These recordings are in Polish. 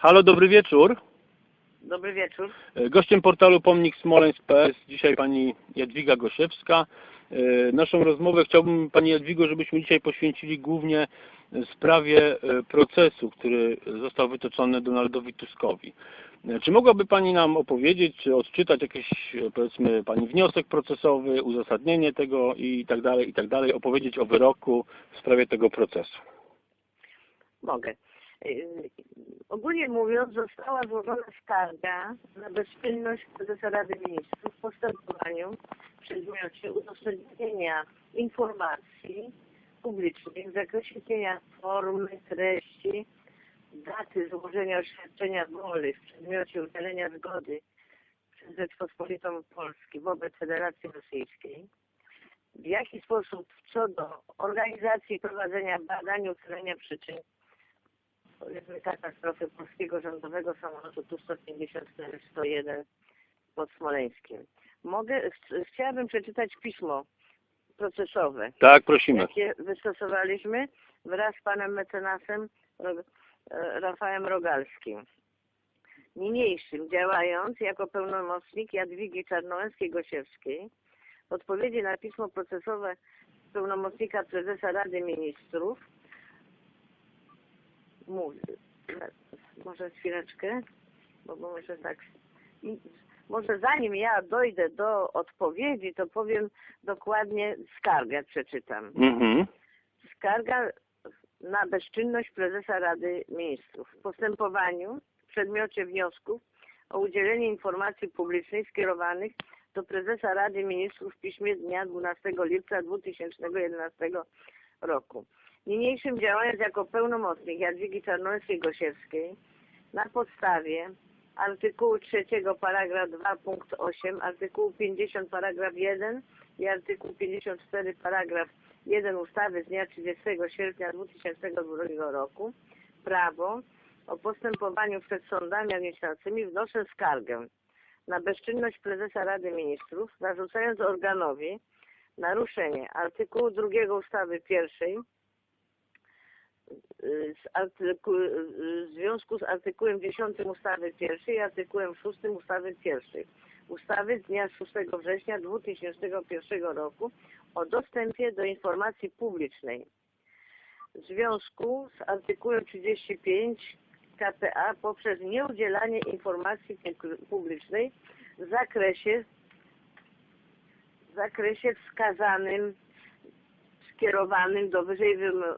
Halo, dobry wieczór. Dobry wieczór. E, Gościem portalu Pomnik Smoleńsk.pl jest dzisiaj pani Jadwiga Gosiewska. E, Naszą rozmowę chciałbym pani Jadwigo, żebyśmy dzisiaj poświęcili głównie sprawie e, procesu, który został wytoczony Donaldowi Tuskowi. Czy mogłaby pani nam opowiedzieć, czy odczytać jakiś, powiedzmy, pani wniosek procesowy, uzasadnienie tego i tak dalej, i tak dalej, opowiedzieć o wyroku w sprawie tego procesu? Mogę. Yy, Ogólnie mówiąc, została złożona skarga na bezczynność prezesa Rady Ministrów w postępowaniu w przedmiocie udostępnienia informacji publicznych w zakresie istnienia formy, treści, daty złożenia oświadczenia woli w przedmiocie udzielenia zgody przez Rzeczpospolitą Polską wobec Federacji Rosyjskiej, w jaki sposób co do organizacji prowadzenia badań, ustalenia przyczyn powiedzmy katastrofy polskiego rządowego samolotu Tu-154-101 pod Smoleńskim. Mogę, ch- chciałabym przeczytać pismo procesowe, Tak, prosimy. jakie wystosowaliśmy wraz z panem mecenasem e, Rafałem Rogalskim. Niniejszym działając jako pełnomocnik Jadwigi Czarnołęskiej-Gosiewskiej w odpowiedzi na pismo procesowe pełnomocnika prezesa Rady Ministrów mówię, może chwileczkę, bo może tak, może zanim ja dojdę do odpowiedzi, to powiem dokładnie skargę przeczytam. Mhm. Skarga na bezczynność prezesa Rady Ministrów. W postępowaniu w przedmiocie wniosków o udzielenie informacji publicznej skierowanych do prezesa Rady Ministrów w piśmie dnia 12 lipca 2011 roku. Niniejszym działając jako pełnomocnik Jadwigi Czarnońskiej-Gosiewskiej na podstawie artykułu 3 paragraf 2 punkt 8, artykułu 50 paragraf 1 i artykuł 54 paragraf 1 ustawy z dnia 30 sierpnia 2002 roku. Prawo o postępowaniu przed sądami administracyjnymi wnoszę skargę na bezczynność prezesa Rady Ministrów, zarzucając organowi naruszenie artykułu 2 ustawy pierwszej y, z artyku, y, w związku z artykułem 10 ustawy pierwszej i artykułem 6 ustawy pierwszej. Ustawy z dnia 6 września 2001 roku o dostępie do informacji publicznej. W związku z artykułem 35 KPA poprzez nieudzielanie informacji pu- publicznej w zakresie w zakresie wskazanym skierowanym do wyżej wymo-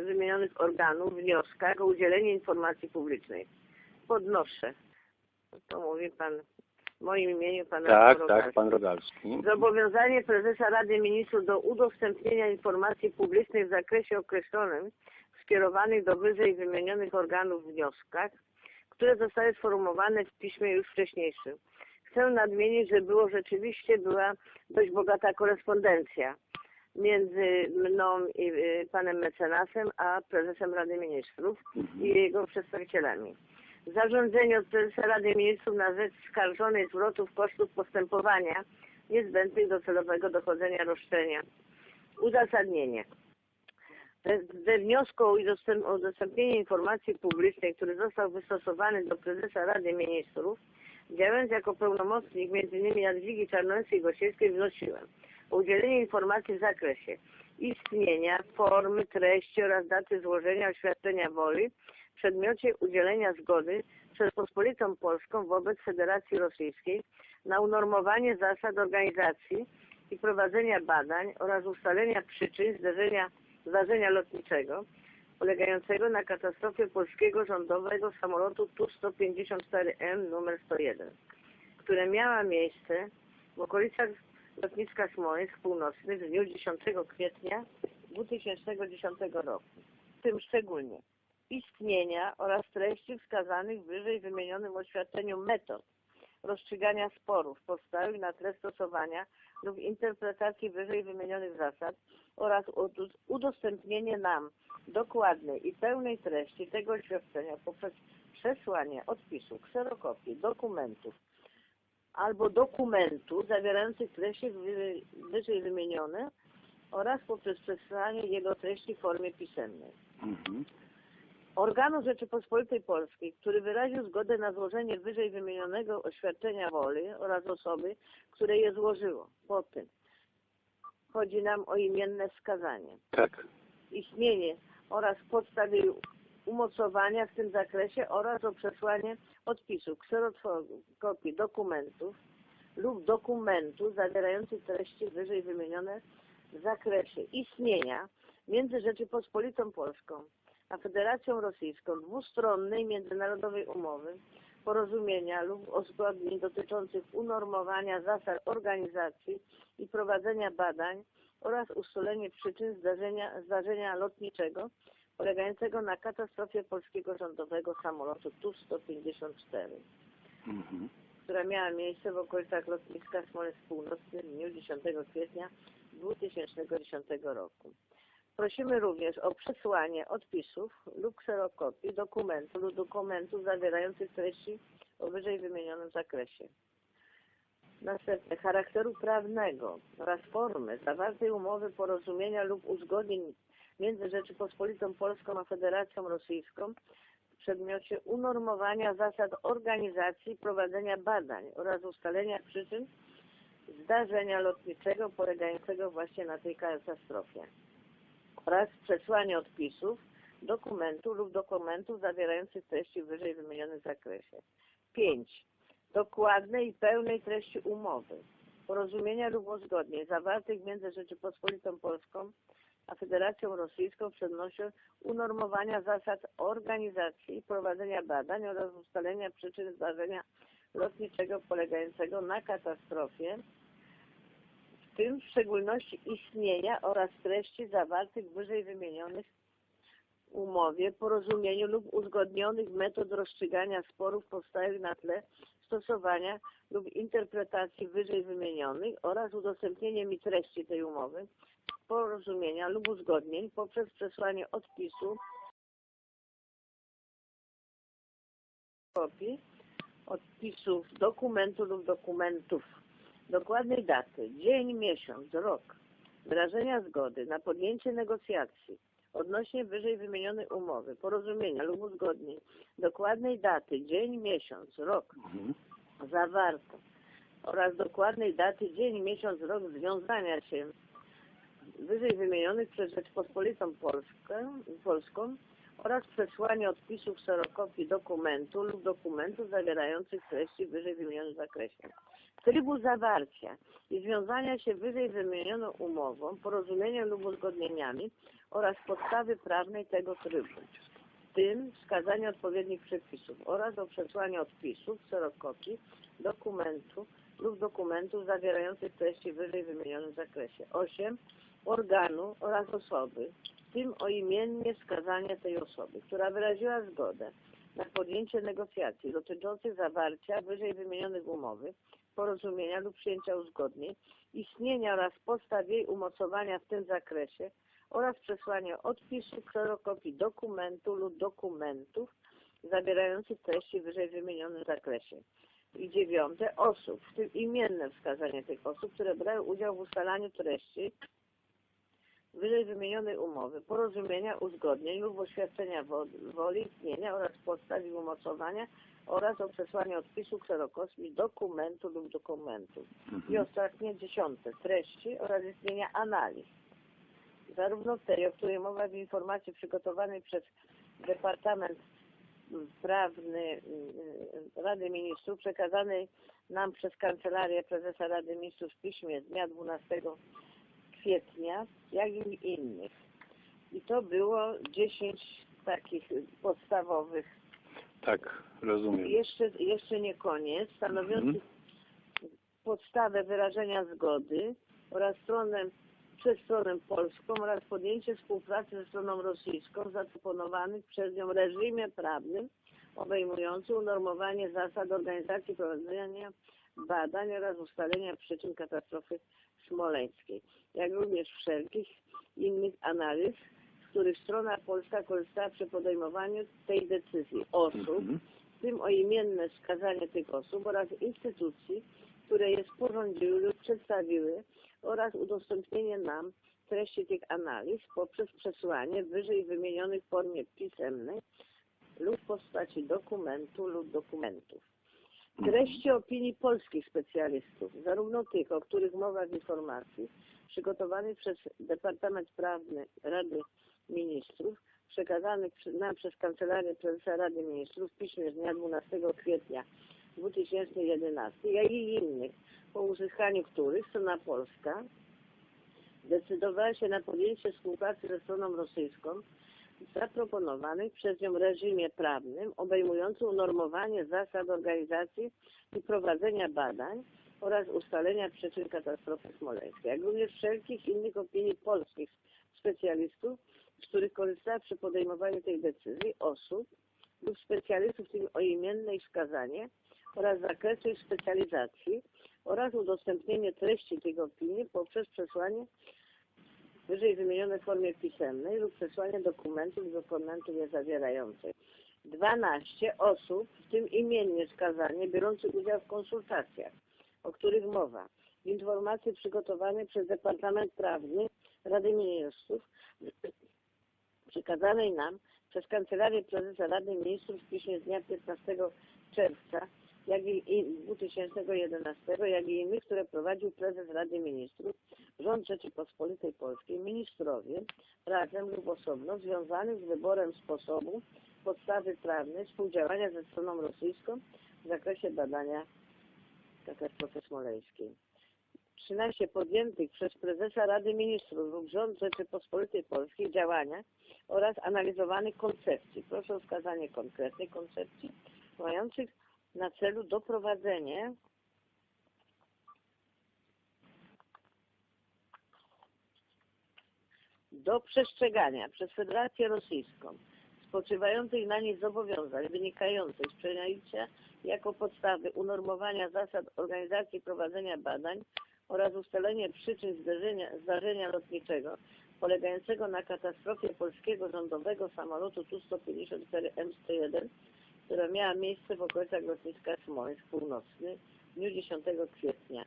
y, wymienionych organów wnioskach o udzielenie informacji publicznej. Podnoszę. To mówi pan w moim imieniu pan Tak, tak, Rogalski. pan Rodalski. Zobowiązanie prezesa Rady Ministrów do udostępnienia informacji publicznej w zakresie określonym skierowanych do wyżej wymienionych organów wnioskach, które zostały sformułowane w piśmie już wcześniejszym. Chcę nadmienić, że było rzeczywiście była dość bogata korespondencja między mną i y, panem mecenasem, a prezesem Rady Ministrów i jego przedstawicielami. Zarządzenie od prezesa Rady Ministrów na rzecz skarżonej zwrotów kosztów postępowania niezbędnych do celowego dochodzenia roszczenia. Uzasadnienie. We- wniosku o udostęp- o udostępnienie informacji publicznej, który został wystosowany do prezesa Rady Ministrów, działając jako pełnomocnik m.in. Jadwigi Czarnońskiej-Gosiewskiej wnosiłem udzielenie informacji w zakresie istnienia, formy, treści oraz daty złożenia oświadczenia woli w przedmiocie udzielenia zgody przez Pospolitą Polską wobec Federacji Rosyjskiej na unormowanie zasad organizacji i prowadzenia badań oraz ustalenia przyczyn zdarzenia, zdarzenia lotniczego polegającego na katastrofie polskiego rządowego samolotu Tu-154M numer 101, które miała miejsce w okolicach lotniska Smoleńsk Północny w dniu 10 kwietnia 2010 roku. W tym szczególnie istnienia oraz treści wskazanych w wyżej wymienionym oświadczeniu metod rozstrzygania sporów powstałych na tle stosowania lub interpretacji wyżej wymienionych zasad oraz ud- udostępnienie nam dokładnej i pełnej treści tego oświadczenia poprzez przesłanie odpisu, kserokopii, dokumentów albo dokumentu zawierających treści wyżej, wymienione oraz poprzez przesłanie jego treści w formie pisemnej. Mhm. organu Rzeczypospolitej Polskiej, który wyraził zgodę na złożenie wyżej wymienionego oświadczenia woli oraz osoby, które je złożyło. Po tym chodzi nam o imienne wskazanie, Tak. istnienie oraz podstawie umocowania w tym zakresie oraz o przesłanie odpisów, kserokopii dokumentów lub dokumentu zawierających treści wyżej wymienione w zakresie istnienia między Rzeczypospolitą Polską a Federacją Rosyjską dwustronnej międzynarodowej umowy, porozumienia lub uzgodnień dotyczących unormowania zasad organizacji i prowadzenia badań oraz ustalenie przyczyn zdarzenia, zdarzenia lotniczego polegającego na katastrofie polskiego rządowego samolotu Tu-154 Mhm. która miała miejsce w okolicach lotniska Smoleńsk Północny w dniu 10 kwietnia 2010 roku. Prosimy również o przesłanie odpisów lub kserokopii dokumentu lub dokumentów zawierających treści o wyżej wymienionym zakresie. Następne charakteru prawnego oraz formy zawartej umowy porozumienia lub uzgodnień między Rzeczypospolitą Polską a Federacją Rosyjską w przedmiocie unormowania zasad organizacji i prowadzenia badań oraz ustalenia przyczyn zdarzenia lotniczego polegającego właśnie na tej katastrofie oraz przesłanie odpisów, dokumentu lub dokumentów zawierających treści w wyżej wymienionym zakresie. 5. Dokładnej i pełnej treści umowy, porozumienia lub uzgodnień zawartych między Rzeczypospolitą Polską a Federacją Rosyjską w przedmiocie unormowania zasad organizacji i prowadzenia badań oraz ustalenia przyczyn zdarzenia lotniczego polegającego na katastrofie, w tym w szczególności istnienia oraz treści zawartych wyżej wymienionych umowie, porozumieniu lub uzgodnionych metod rozstrzygania sporów powstałych na tle stosowania lub interpretacji wyżej wymienionych oraz udostępnienie mi treści tej umowy, porozumienia lub uzgodnień poprzez przesłanie odpisu kopii odpisów dokumentu lub dokumentów. Dokładnej daty, dzień, miesiąc, rok. Wyrażenia zgody na podjęcie negocjacji odnośnie wyżej wymienionej umowy, porozumienia lub uzgodnień. Dokładnej daty, dzień, miesiąc, rok. Mhm. zawarto oraz dokładnej daty, dzień, miesiąc, rok związania się wyżej wymienionych przez Rzeczpospolitą Polskę, Polską oraz przesłanie odpisów kserokopii dokumentu lub dokumentów zawierających treści wyżej wymienionym zakresie. Trybu zawarcia i związania się wyżej wymienioną umową, porozumieniem lub uzgodnieniami oraz podstawy prawnej tego trybu, w tym wskazanie odpowiednich przepisów oraz o przesłanie odpisów, kserokopii, dokumentu lub dokumentów zawierających treści wyżej wymienionym zakresie. 8. Organu oraz osoby, w tym o imiennie wskazanie tej osoby, która wyraziła zgodę na podjęcie negocjacji dotyczących zawarcia wyżej wymienionych umowy, porozumienia lub przyjęcia uzgodnień, istnienia oraz podstaw jej umocowania w tym zakresie oraz przesłania odpisu, kserokopii dokumentu lub dokumentów zawierających treści wyżej wymienionym zakresie. I dziewiąte, osób, w tym imienne wskazanie tych osób, które brały udział w ustalaniu treści wyżej wymienionej umowy, porozumienia, uzgodnień lub oświadczenia wo- woli istnienia oraz podstaw i umocowania oraz o przesłanie odpisu kserokopii dokumentu lub dokumentów. I Mhm. ostatnie dziesiąte, treści oraz istnienia analiz. Zarówno tej, o której mowa w informacji przygotowanej przez Departament Prawny mm, Rady Ministrów, przekazanej nam przez Kancelarię Prezesa Rady Ministrów w piśmie z dnia 12 kwietnia, jak i innych. I to było 10 takich podstawowych Tak, rozumiem. jeszcze, jeszcze nie koniec, stanowiących podstawę wyrażenia zgody oraz stronę, przez stronę polską oraz podjęcie współpracy ze stroną rosyjską w zaproponowanych przez nią reżimie prawnym obejmującym unormowanie zasad organizacji prowadzenia badań oraz ustalenia przyczyn katastrofy smoleńskiej, jak również wszelkich innych analiz, z których strona polska korzystała przy podejmowaniu tej decyzji osób, Mhm. w tym o imienne wskazanie tych osób oraz instytucji, które je sporządziły lub przedstawiły oraz udostępnienie nam treści tych analiz poprzez przesłanie w wyżej wymienionych formie pisemnej lub w postaci dokumentu lub dokumentów. Treści opinii polskich specjalistów, zarówno tych, o których mowa w informacji, przygotowanych przez Departament Prawny Rady Ministrów, przekazanych nam przez Kancelarię Prezesa Rady Ministrów w piśmie z dnia 12 kwietnia 2011, jak i innych, po uzyskaniu których strona polska decydowała się na podjęcie współpracy ze stroną rosyjską zaproponowanych przez nią reżimie prawnym obejmującym unormowanie zasad organizacji i prowadzenia badań oraz ustalenia przyczyn katastrofy smoleńskiej, jak również wszelkich innych opinii polskich specjalistów, z których korzystała przy podejmowaniu tej decyzji osób lub specjalistów, w tym o imienne ich wskazanie oraz zakresu ich specjalizacji oraz udostępnienie treści tych opinii poprzez przesłanie wyżej wymienione w formie pisemnej lub przesłanie dokumentów lub dokumentów je zawierających. 12 osób, w tym imiennie wskazanie, biorących udział w konsultacjach, o których mowa, w informacji przygotowanej przez Departament Prawny Rady Ministrów, przekazanej nam przez Kancelarię Prezesa Rady Ministrów w piśmie z dnia 15 czerwca jak i 2011, jak i innych, które prowadził prezes Rady Ministrów, rząd Rzeczypospolitej Polskiej, ministrowie, razem lub osobno, związanych z wyborem sposobu, podstawy prawnej współdziałania ze stroną rosyjską w zakresie badania katastrofy smoleńskiej. 13 podjętych przez prezesa Rady Ministrów lub rząd Rzeczypospolitej Polskiej działania oraz analizowanych koncepcji. Proszę o wskazanie konkretnych koncepcji mających na celu doprowadzenie do przestrzegania przez Federację Rosyjską spoczywających na niej zobowiązań wynikających z przejęcia jako podstawy unormowania zasad organizacji prowadzenia badań oraz ustalenie przyczyn zdarzenia, zdarzenia lotniczego polegającego na katastrofie polskiego rządowego samolotu Tu-154 M101 która miała miejsce w okolicach lotniska Smoleńsk Północny w dniu 10 kwietnia.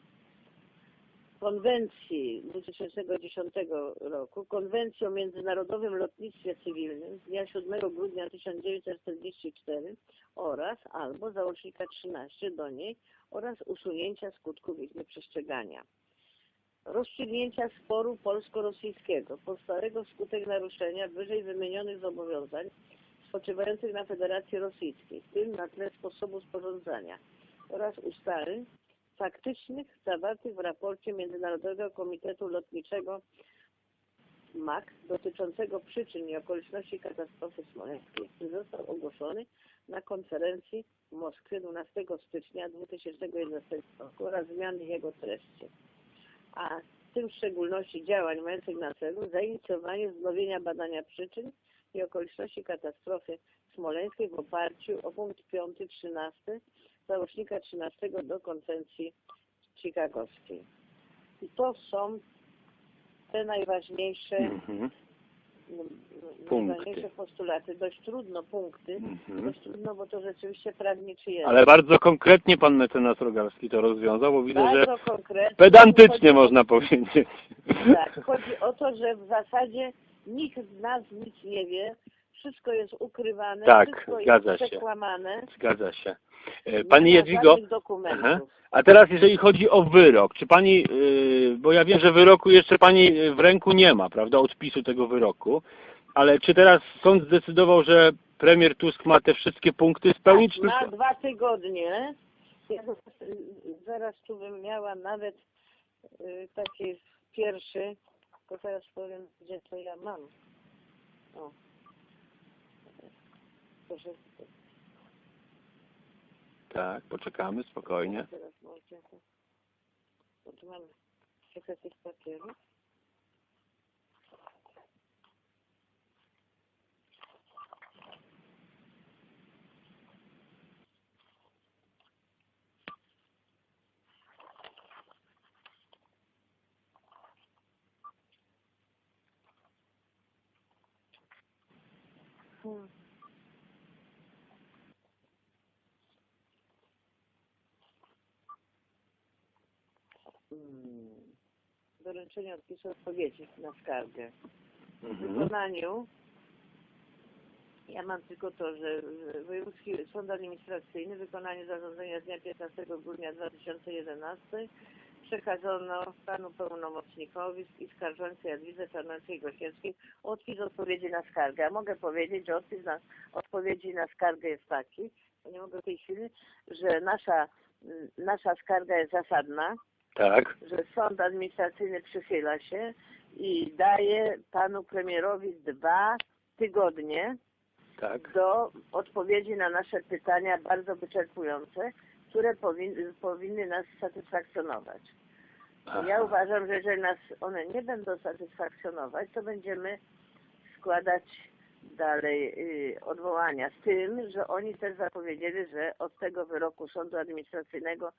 Konwencji 2010 roku, Konwencji o Międzynarodowym Lotnictwie Cywilnym z dnia 7 grudnia 1944 oraz albo załącznika 13 do niej oraz usunięcia skutków ich nieprzestrzegania. Rozstrzygnięcia sporu polsko-rosyjskiego powstałego wskutek naruszenia wyżej wymienionych zobowiązań spoczywających na Federacji Rosyjskiej, w tym na tle sposobu sporządzania oraz ustaleń faktycznych zawartych w raporcie Międzynarodowego Komitetu Lotniczego MAC dotyczącego przyczyn i okoliczności katastrofy smoleńskiej, który został ogłoszony na konferencji w Moskwie 12 stycznia 2011 roku oraz zmiany jego treści. A w tym w szczególności działań mających na celu zainicjowanie wznowienia badania przyczyn i okoliczności katastrofy smoleńskiej w oparciu o punkt 5-13 załącznika 13 do konwencji chicagowskiej. I to są te najważniejsze, Mhm. m, Punkty. najważniejsze postulaty. Dość trudno punkty, Mhm. dość trudno, bo to rzeczywiście prawniczy jest. Ale bardzo konkretnie pan mecenas Rogalski to rozwiązał, bo widzę, że Bardzo konkretnie. pedantycznie Chodzi- można powiedzieć. Tak, chodzi o to, że w zasadzie nikt z nas nic nie wie, wszystko jest ukrywane, Tak, wszystko zgadza jest się. przekłamane. Zgadza się. E, Pani Jadwigo. Aha. a teraz jeżeli chodzi o wyrok, czy pani, yy, bo ja wiem, że wyroku jeszcze pani yy, w ręku nie ma, prawda, odpisu tego wyroku, ale czy teraz sąd zdecydował, że premier Tusk ma te wszystkie punkty spełnić? czy Na dwa tygodnie. Ja zaraz, tu bym miała nawet taki pierwszy, to teraz powiem, gdzie to ja mam. O. Proszę, Tak, poczekamy spokojnie. teraz mam trochę tych papierów. Hmm. Hmm. Doręczenie odpisu odpowiedzi na skargę. W Mhm. wykonaniu Ja mam tylko to, że że Wojewódzki Sąd Administracyjny w wykonaniu zarządzenia z dnia 15 grudnia 2011 przekazano panu pełnomocnikowi i skarżącej Jadwidze Czarneckiej-Gosiewskiej odpis odpowiedzi na skargę. Ja mogę powiedzieć, że odpis na, odpowiedzi na skargę jest taki, nie mogę w tej chwili, że nasza, nasza skarga jest zasadna, Tak. że sąd administracyjny przychyla się i daje panu premierowi dwa tygodnie Tak. do odpowiedzi na nasze pytania bardzo wyczerpujące, które powin, powinny nas satysfakcjonować. Ja Aha. uważam, że jeżeli nas one nie będą satysfakcjonować, to będziemy składać dalej y, odwołania. Z tym, że oni też zapowiedzieli, że od tego wyroku sądu administracyjnego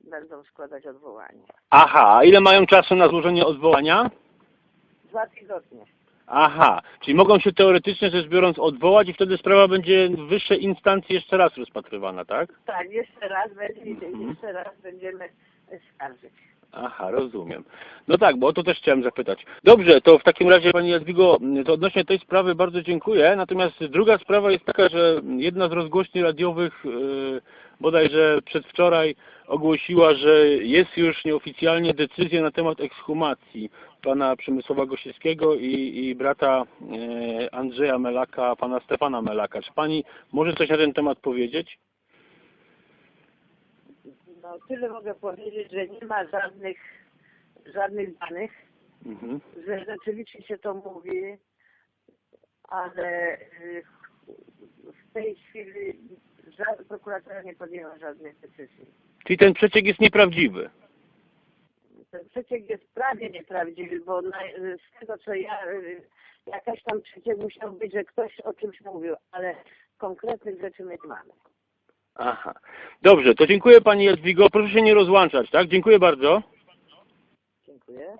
będą składać odwołania. Aha, ile mają czasu na złożenie odwołania? Dwa tygodnie. Aha, czyli mogą się teoretycznie rzecz biorąc odwołać i wtedy sprawa będzie w wyższej instancji jeszcze raz rozpatrywana, tak? Tak, jeszcze raz będzie, Mhm. jeszcze raz będziemy skarżyć. Aha, rozumiem. No tak, bo o to też chciałem zapytać. Dobrze, to w takim razie Pani Jadwigo, to odnośnie tej sprawy bardzo dziękuję. Natomiast druga sprawa jest taka, że jedna z rozgłośni radiowych yy, bodajże przedwczoraj ogłosiła, że jest już nieoficjalnie decyzja na temat ekshumacji pana Przemysława Gosiewskiego i, i brata yy, Andrzeja Melaka, pana Stefana Melaka. Czy Pani może coś na ten temat powiedzieć? No tyle mogę powiedzieć, że nie ma żadnych, żadnych danych, Mhm. że rzeczywiście się to mówi, ale y, w tej chwili ża- prokuratura nie podjęła żadnych decyzji. Czyli ten przeciek jest nieprawdziwy. Ten przeciek jest prawie nieprawdziwy, bo na, z tego co ja, y, jakaś tam przeciek musiał być, że ktoś o czymś mówił, ale konkretnych rzeczy my nie mamy. Aha. Dobrze, to dziękuję Pani Jadwigo. Proszę się nie rozłączać, tak? Dziękuję bardzo. Dziękuję.